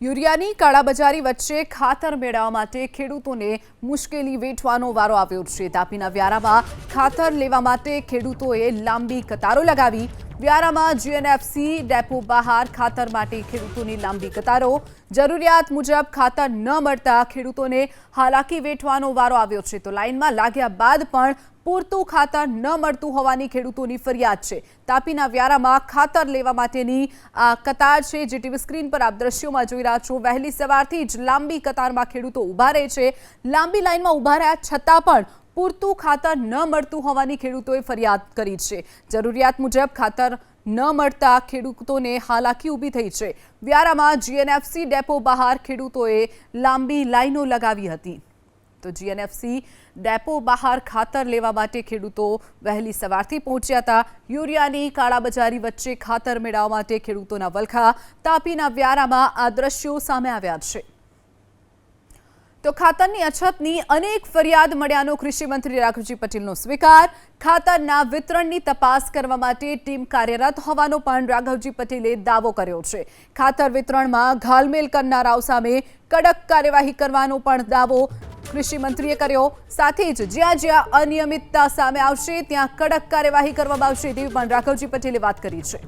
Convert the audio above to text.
યુરિયાની કાળાબજારી વચ્ચે ખાતર મેળવવા માટે ખેડૂતોને મુશ્કેલી વેઠવાનો વારો આવ્યો છે. તાપીના વ્યારામાં ખાતર લેવા માટે ખેડૂતોએ લાંબી કતારો લગાવી વ્યારામાં જીએનએફસી ડેપો બહાર, ખાતર માટે ખેડૂતોની લાંબી કતારો. જરૂરિયાત મુજબ ખાતર ન મળતા ખેડૂતોને હાલાકી વેઠવાનો વારો આવ્યો છે. તો લાઇનમાં લાગ્યા બાદ પણ પૂરતું ખાતર ન મળતું હોવાની ખેડૂતોની ફરિયાદ છે. તાપીના વ્યારામાં ખાતર લેવા માટેની આ કતાર છે. જે ટીવી સ્ક્રીન પર આપ દ્રશ્યોમાં જોઈ રહ્યા છો. વહેલી સવારથી જ લાંબી કતારમાં ખેડૂતો ઊભા રહે છે. લાંબી લાઇનમાં ઊભા રહ્યા છતાં પણ પૂરતું ખાતર ન મળતું હોવાની ખેડૂતોએ ફરિયાદ કરી છે. જરૂરિયાત મુજબ ખાતર ન મળતા ખેડૂતોને હાલાકી ઊભી થઈ છે. વ્યારામાં જીએનએફસી ડેપો બહાર ખેડૂતોએ લાંબી લાઈનો લગાવી હતી. તો જીએનએફસી ડેપો બહાર ખાતર લેવા માટે ખેડૂતો વહેલી સવારથી પહોંચ્યા હતા. યુરિયાની કાળાબજારી વચ્ચે ખાતર મેળવવા માટે ખેડૂતોના વલખા તાપીના વ્યારામાં આ દ્રશ્યો સામે આવ્યા છે. તો ખાતરની અછતની અનેક ફરિયાદ મળ્યાનો કૃષિમંત્રી રાઘવજી પટેલનો સ્વીકાર. ખાતરના વિતરણની તપાસ કરવા માટે ટીમ કાર્યરત હોવાનો પણ રાઘવજી પટેલે દાવો કર્યો છે. ખાતર વિતરણમાં ઘાલમેલ કરનારાઓ સામે કડક કાર્યવાહી કરવાનો પણ દાવો કૃષિમંત્રીએ કર્યો. સાથે જ જ્યાં જ્યાં અનિયમિતતા સામે આવશે, ત્યાં કડક કાર્યવાહી કરવામાં આવશે તેવી પણ રાઘવજી પટેલે વાત કરી છે.